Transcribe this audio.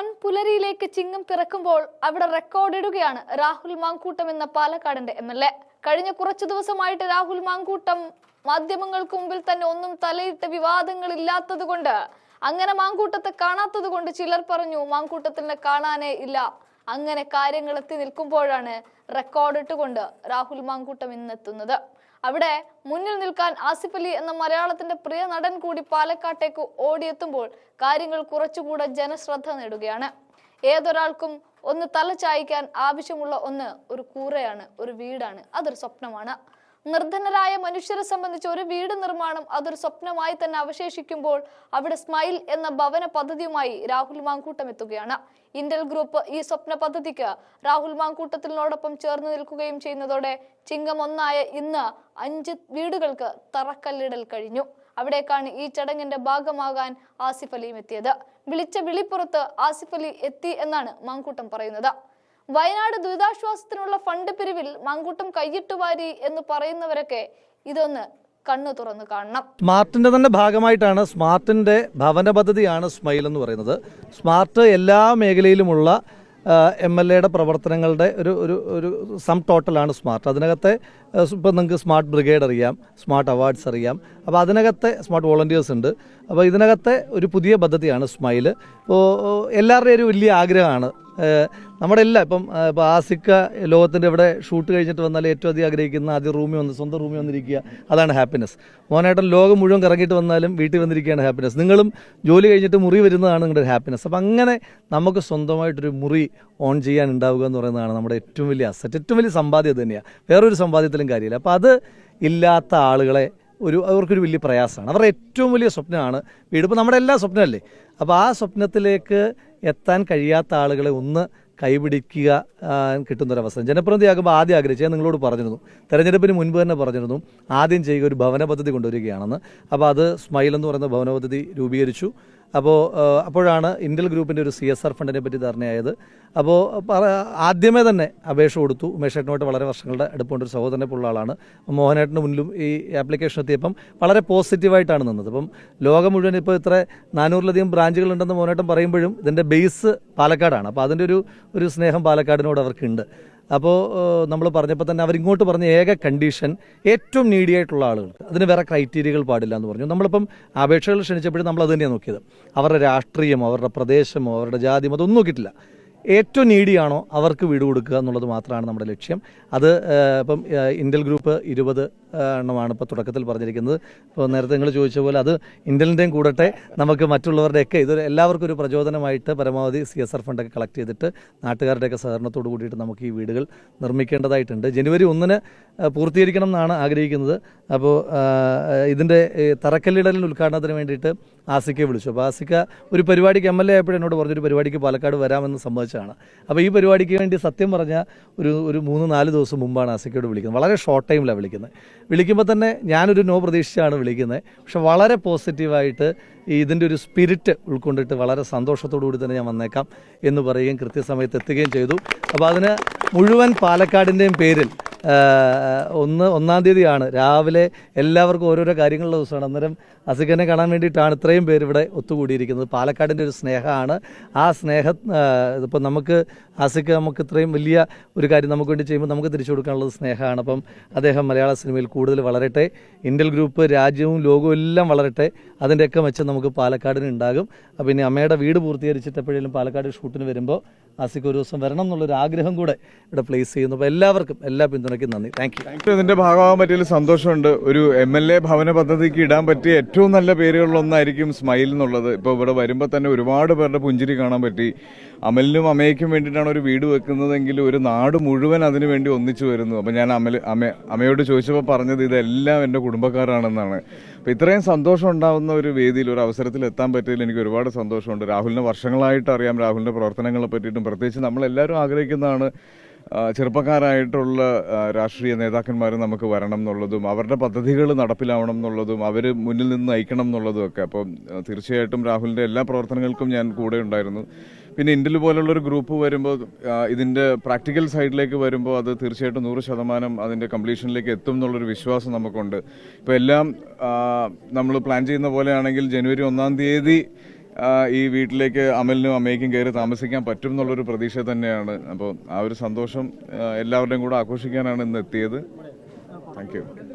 പൊൻപുലരിയിലേക്ക് ചിങ്ങം പിറക്കുമ്പോൾ അവിടെ റെക്കോർഡിടുകയാണ് രാഹുൽ മാങ്കൂട്ടം എന്ന പാലക്കാടിന്റെ എം എൽ എ. കഴിഞ്ഞ കുറച്ചു ദിവസമായിട്ട് രാഹുൽ മാങ്കൂട്ടം മാധ്യമങ്ങൾക്ക് മുമ്പിൽ തന്നെ ഒന്നും തലയിട്ട വിവാദങ്ങൾ ഇല്ലാത്തത് അങ്ങനെ മാങ്കൂട്ടത്തെ കാണാത്തത് കൊണ്ട് ചിലർ പറഞ്ഞു മാങ്കൂട്ടത്തിനെ കാണാനേ ഇല്ല. അങ്ങനെ കാര്യങ്ങൾ എത്തി നിൽക്കുമ്പോഴാണ് റെക്കോർഡിട്ടുകൊണ്ട് രാഹുൽ മാങ്കൂട്ടം ഇന്നെത്തുന്നത്. അവിടെ മുന്നിൽ നിൽക്കാൻ ആസിഫ് അലി എന്ന മലയാളത്തിന്റെ പ്രിയ നടൻ കൂടി പാലക്കാട്ടേക്ക് ഓടിയെത്തുമ്പോൾ കാര്യങ്ങൾ കുറച്ചുകൂടെ ജനശ്രദ്ധ നേടുകയാണ്. ഏതൊരാൾക്കും ഒന്ന് തല ചായ്ക്കാൻ ആവശ്യമുള്ള ഒന്ന് ഒരു കൂറയാണ് ഒരു വീടാണ് അതൊരു സ്വപ്നമാണ്. നിർധനരായ മനുഷ്യരെ സംബന്ധിച്ച് ഒരു വീട് നിർമ്മാണം അതൊരു സ്വപ്നമായി തന്നെ അവശേഷിക്കുമ്പോൾ അവിടെ സ്മൈൽ എന്ന ഭവന പദ്ധതിയുമായി രാഹുൽ മാങ്കൂട്ടം എത്തുകയാണ്. ഇന്റൽ ഗ്രൂപ്പ് ഈ സ്വപ്ന പദ്ധതിക്ക് രാഹുൽ മാങ്കൂട്ടത്തിനോടൊപ്പം ചേർന്ന് നിൽക്കുകയും ചെയ്യുന്നതോടെ ചിങ്ങം ഒന്നായ ഇന്ന് അഞ്ച് വീടുകൾക്ക് തറക്കല്ലിടൽ കഴിഞ്ഞു. അവിടേക്കാണ് ഈ ചടങ്ങിന്റെ ഭാഗമാകാൻ ആസിഫ് അലിയും എത്തിയത്. വിളിച്ച വിളിപ്പുറത്ത് ആസിഫ് അലി എത്തി എന്നാണ് മാങ്കൂട്ടം പറയുന്നത്. വയനാട് ദുരിതാശ്വാസത്തിനുള്ള ഫണ്ട് പിരിവിൽ മങ്കൂട്ടം കൈയിട്ടു വാരി എന്ന് പറയുന്നവരൊക്കെ ഇതൊന്ന് കണ്ണു തുറന്ന് കാണണം. സ്മാർട്ടിന്റെ തന്നെ ഭാഗമായിട്ടാണ് സ്മാർട്ടിന്റെ ഭവന പദ്ധതിയാണ് സ്മൈൽ എന്ന് പറയുന്നത്. സ്മാർട്ട് എല്ലാ മേഖലയിലുമുള്ള എം എൽ എയുടെ പ്രവർത്തനങ്ങളുടെ ഒരു ഒരു ഒരു സം ടോട്ടലാണ് സ്മാർട്ട്. അതിനകത്തെ ഇപ്പം നിങ്ങൾക്ക് സ്മാർട്ട് ബ്രിഗേഡ് അറിയാം സ്മാർട്ട് അവാർഡ്സ് അറിയാം. അപ്പോൾ അതിനകത്തെ സ്മാർട്ട് വോളണ്ടിയേഴ്സ് ഉണ്ട്. അപ്പോൾ ഇതിനകത്തെ ഒരു പുതിയ പദ്ധതിയാണ് സ്മൈൽ. ഇപ്പോൾ എല്ലാവരുടെയും ഒരു വലിയ ആഗ്രഹമാണ് നമ്മുടെ എല്ലാം ഇപ്പം ഇപ്പോൾ ആസിക്ക ലോകത്തിന്റെ ഇവിടെ ഷൂട്ട് കഴിഞ്ഞിട്ട് വന്നാൽ ഏറ്റവും അധികം ആഗ്രഹിക്കുന്ന ആദ്യം റൂമിൽ വന്ന് സ്വന്തം റൂമിൽ വന്നിരിക്കുക. അതാണ് ഹാപ്പിനെസ് മോനായിട്ട് ലോകം മുഴുവൻ കറങ്ങിയിട്ട് വന്നാലും വീട്ടിൽ വന്നിരിക്കുകയാണ് ഹാപ്പിനെസ് നിങ്ങളും ജോലി കഴിഞ്ഞിട്ട് മുറി വരുന്നതാണ് നിങ്ങളുടെ ഹാപ്പിനെസ് അപ്പം അങ്ങനെ നമുക്ക് സ്വന്തമായിട്ടൊരു മുറി ഓൺ ചെയ്യാൻ ഉണ്ടാവുക എന്ന് പറയുന്നതാണ് നമ്മുടെ ഏറ്റവും വലിയ അസറ്റ് ഏറ്റവും വലിയ സമ്പാദ്യം തന്നെയാണ് വേറൊരു സമ്പാദ്യത്തിലും കാര്യമില്ല. അപ്പോൾ അത് ഇല്ലാത്ത ആളുകളെ ഒരു അവർക്കൊരു വലിയ പ്രയാസമാണ്. അവരുടെ ഏറ്റവും വലിയ സ്വപ്നമാണ് വീട്. ഇപ്പോൾ നമ്മുടെ എല്ലാ സ്വപ്നമല്ലേ? അപ്പോൾ ആ സ്വപ്നത്തിലേക്ക് എത്താൻ കഴിയാത്ത ആളുകളെ ഒന്ന് കൈപിടിക്കുക കിട്ടുന്നൊരവസരം. ജനപ്രതിയാകുമ്പോൾ ആദ്യം ആഗ്രഹിച്ചു ഞാൻ നിങ്ങളോട് പറഞ്ഞിരുന്നു. തെരഞ്ഞെടുപ്പിന് മുൻപ് തന്നെ പറഞ്ഞിരുന്നു ആദ്യം ചെയ്യുക ഒരു ഭവന പദ്ധതി കൊണ്ടുവരികയാണെന്ന്. അപ്പോൾ അത് സ്മൈൽ എന്ന് പറയുന്ന ഭവന പദ്ധതി രൂപീകരിച്ചു. അപ്പോൾ അപ്പോഴാണ് ഇന്റൽ ഗ്രൂപ്പിന്റെ ഒരു സി എസ് ആർ ഫണ്ടിനെ പറ്റി ധാരണയായത് അപ്പോൾ ആദ്യമേ തന്നെ അപേക്ഷ കൊടുത്തു. ഉമേഷേട്ടനുമായിട്ട് വളരെ വർഷങ്ങളുടെ അടുപ്പമുണ്ട്. ഒരു സഹോദരനെ ഉള്ള ആളാണ്. മോഹനേട്ടന് മുന്നിലും ഈ ആപ്ലിക്കേഷൻ എത്തിയപ്പം വളരെ പോസിറ്റീവായിട്ടാണ് നിന്നത്. അപ്പം ലോകം മുഴുവൻ ഇപ്പോൾ ഇത്ര നാനൂറിലധികം ബ്രാഞ്ചുകൾ ഉണ്ടെന്ന് മോഹനേട്ടൻ പറയുമ്പോഴും ഇതിന്റെ ബേസ് പാലക്കാടാണ്. അപ്പോൾ അതിന്റെ ഒരു ഒരു സ്നേഹം പാലക്കാടിനോട് അവർക്കുണ്ട്. അപ്പോൾ നമ്മൾ പറഞ്ഞപ്പോൾ തന്നെ അവരിങ്ങോട്ട് പറഞ്ഞ ഏക കണ്ടീഷൻ ഏറ്റവും നീഡിയായിട്ടുള്ള ആളുകൾ അതിന് വേറെ ക്രൈറ്റീരിയകൾ പാടില്ല എന്ന് പറഞ്ഞു. നമ്മളിപ്പം അപേക്ഷകൾ ക്ഷണിച്ചപ്പോഴും നമ്മൾ അത് തന്നെയാണ് നോക്കിയത്. അവരുടെ രാഷ്ട്രീയമോ അവരുടെ പ്രദേശമോ അവരുടെ ജാതിയോ അതൊന്നും നോക്കിയിട്ടില്ല. ഏറ്റവും നീടിയാണോ അവർക്ക് വീട് കൊടുക്കുക എന്നുള്ളത് മാത്രമാണ് നമ്മുടെ ലക്ഷ്യം. അത് ഇപ്പം ഇന്ത്യൽ ഗ്രൂപ്പ് ഇരുപത് എണ്ണമാണ് ഇപ്പോൾ തുടക്കത്തിൽ പറഞ്ഞിരിക്കുന്നത്. ഇപ്പോൾ നേരത്തെ നിങ്ങൾ ചോദിച്ച പോലെ അത് ഇന്റലിന്റെയും കൂടട്ടെ നമുക്ക് മറ്റുള്ളവരുടെയൊക്കെ ഇത് എല്ലാവർക്കും ഒരു പ്രചോദനമായിട്ട് പരമാവധി സി എസ് ആർ ഫണ്ടൊക്കെ കളക്ട് ചെയ്തിട്ട് നാട്ടുകാരുടെയൊക്കെ സഹകരണത്തോട് കൂടിയിട്ട് നമുക്ക് ഈ വീടുകൾ നിർമ്മിക്കേണ്ടതായിട്ടുണ്ട്. ജനുവരി ഒന്നിന് പൂർത്തീകരിക്കണം എന്നാണ് ആഗ്രഹിക്കുന്നത്. അപ്പോൾ ഇതിന്റെ തറക്കല്ലിടലിന് ഉദ്ഘാടനത്തിന് വേണ്ടിയിട്ട് ആസിക്കയെ വിളിച്ചു. അപ്പോൾ ആസിക്ക ഒരു പരിപാടിക്ക് എം എൽ എ ആയപ്പോഴും എന്നോട് പറഞ്ഞൊരു പരിപാടിക്ക് പാലക്കാട് വരാമെന്ന് സമ്മതിച്ചതാണ് അപ്പോൾ ഈ പരിപാടിക്ക് വേണ്ടി സത്യം പറഞ്ഞാൽ ഒരു ഒരു മൂന്ന് നാല് ദിവസം മുമ്പാണ് ആസിക്കയോട് വിളിക്കുന്നത്. വളരെ ഷോർട്ട് ടൈമിലാണ് വിളിക്കുന്നത്. വിളിക്കുമ്പോൾ തന്നെ ഞാനൊരു നോ പ്രതീക്ഷിച്ചാണ് വിളിക്കുന്നത്. പക്ഷെ വളരെ പോസിറ്റീവായിട്ട് ഇതിന്റെ ഒരു സ്പിരിറ്റ് ഉൾക്കൊണ്ടിട്ട് വളരെ സന്തോഷത്തോടു കൂടി തന്നെ ഞാൻ വന്നേക്കാം എന്ന് പറയുകയും കൃത്യസമയത്ത് എത്തുകയും ചെയ്തു. അപ്പോൾ അതിന് മുഴുവൻ പാലക്കാടിന്റെയും പേരിൽ ഒന്ന് ഒന്നാം തീയതിയാണ്. രാവിലെ എല്ലാവർക്കും ഓരോരോ കാര്യങ്ങളുള്ള ദിവസമാണ്. അന്നേരം അസുഖനെ കാണാൻ വേണ്ടിയിട്ടാണ് ഇത്രയും പേര് ഇവിടെ ഒത്തുകൂടിയിരിക്കുന്നത്. പാലക്കാടിന്റെ ഒരു സ്നേഹമാണ്. ആ സ്നേഹം ഇതിപ്പോൾ നമുക്ക് അസുഖ നമുക്ക് ഇത്രയും വലിയ ഒരു കാര്യം നമുക്ക് വേണ്ടി ചെയ്യുമ്പോൾ നമുക്ക് തിരിച്ചു കൊടുക്കാനുള്ളത് സ്നേഹമാണ്. അപ്പം അദ്ദേഹം മലയാള സിനിമയിൽ കൂടുതൽ വളരട്ടെ. ഇൻഡൽ ഗ്രൂപ്പ് രാജ്യവും ലോകവും എല്ലാം വളരട്ടെ. അതിന്റെയൊക്കെ മെച്ചം നമുക്ക് പാലക്കാടിന് ഉണ്ടാകും. അപ്പം ഇനി അമ്മയുടെ വീട് പൂർത്തീകരിച്ചിട്ട് എപ്പോഴേലും പാലക്കാട് ഷൂട്ടിന് വരുമ്പോൾ അസുഖ ഒരു ദിവസം വരണം എന്നുള്ളൊരു ആഗ്രഹം കൂടെ ഇവിടെ പ്ലേസ് ചെയ്യുന്നു. അപ്പോൾ എല്ലാവർക്കും എല്ലാ പിന്തുണയ്ക്കും നന്ദി. താങ്ക് യു ഇതിന്റെ ഭാഗമാകാൻ പറ്റിയതിൽ സന്തോഷമുണ്ട്. ഒരു എം എൽ എ ഭവന പദ്ധതിക്ക് ഇടാൻ പറ്റിയ ഏറ്റവും നല്ല പേരുകളിലൊന്നായിരിക്കും സ്മൈൽ എന്നുള്ളത്. ഇപ്പോൾ ഇവിടെ വരുമ്പോൾ തന്നെ ഒരുപാട് പേരുടെ പുഞ്ചിരി കാണാൻ പറ്റി. അമലിനും അമ്മയ്ക്കും വേണ്ടിയിട്ടാണ് ഒരു വീട് വെക്കുന്നതെങ്കിൽ ഒരു നാട് മുഴുവൻ അതിനു വേണ്ടി ഒന്നിച്ചു വരുന്നു. അപ്പം ഞാൻ അമൽ അമ്മ അമ്മയോട് ചോദിച്ചപ്പോൾ പറഞ്ഞത് ഇതെല്ലാം എന്റെ കുടുംബക്കാരാണെന്നാണ്. അപ്പോൾ ഇത്രയും സന്തോഷം ഉണ്ടാകുന്ന ഒരു വേദിയിൽ ഒരു അവസരത്തിൽ എത്താൻ പറ്റിയതിൽ എനിക്ക് ഒരുപാട് സന്തോഷമുണ്ട്. രാഹുലിനെ വർഷങ്ങളായിട്ട് അറിയാം. രാഹുലിന്റെ പ്രവർത്തനങ്ങളെ പറ്റിയിട്ടും പ്രത്യേകിച്ച് നമ്മളെല്ലാവരും ആഗ്രഹിക്കുന്നതാണ് ചെറുപ്പക്കാരായിട്ടുള്ള രാഷ്ട്രീയ നേതാക്കന്മാർ നമുക്ക് വരണം എന്നുള്ളതും അവരുടെ പദ്ധതികൾ നടപ്പിലാവണം എന്നുള്ളതും അവർ മുന്നിൽ നിന്ന് നയിക്കണം എന്നുള്ളതും ഒക്കെ. അപ്പം തീർച്ചയായിട്ടും രാഹുലിന്റെ എല്ലാ പ്രവർത്തനങ്ങൾക്കും ഞാൻ കൂടെ ഉണ്ടായിരുന്നു. പിന്നെ ഇന്ത്യയിൽ പോലുള്ളൊരു ഗ്രൂപ്പ് വരുമ്പോൾ ഇതിന്റെ പ്രാക്ടിക്കൽ സൈഡിലേക്ക് വരുമ്പോൾ അത് തീർച്ചയായിട്ടും നൂറ് ശതമാനം അതിന്റെ കംപ്ലീഷനിലേക്ക് എത്തും എന്നുള്ളൊരു വിശ്വാസം നമുക്കുണ്ട്. ഇപ്പോൾ എല്ലാം നമ്മൾ പ്ലാൻ ചെയ്യുന്ന പോലെയാണെങ്കിൽ ജനുവരി ഒന്നാം തീയതി ഈ വീട്ടിലേക്ക് അമലിനും അമ്മയ്ക്കും കയറി താമസിക്കാൻ പറ്റും എന്നുള്ളൊരു പ്രതീക്ഷ തന്നെയാണ്. അപ്പോൾ ആ ഒരു സന്തോഷം എല്ലാവരുടെയും കൂടെ ആഘോഷിക്കാനാണ് ഇന്ന് എത്തിയത്. താങ്ക്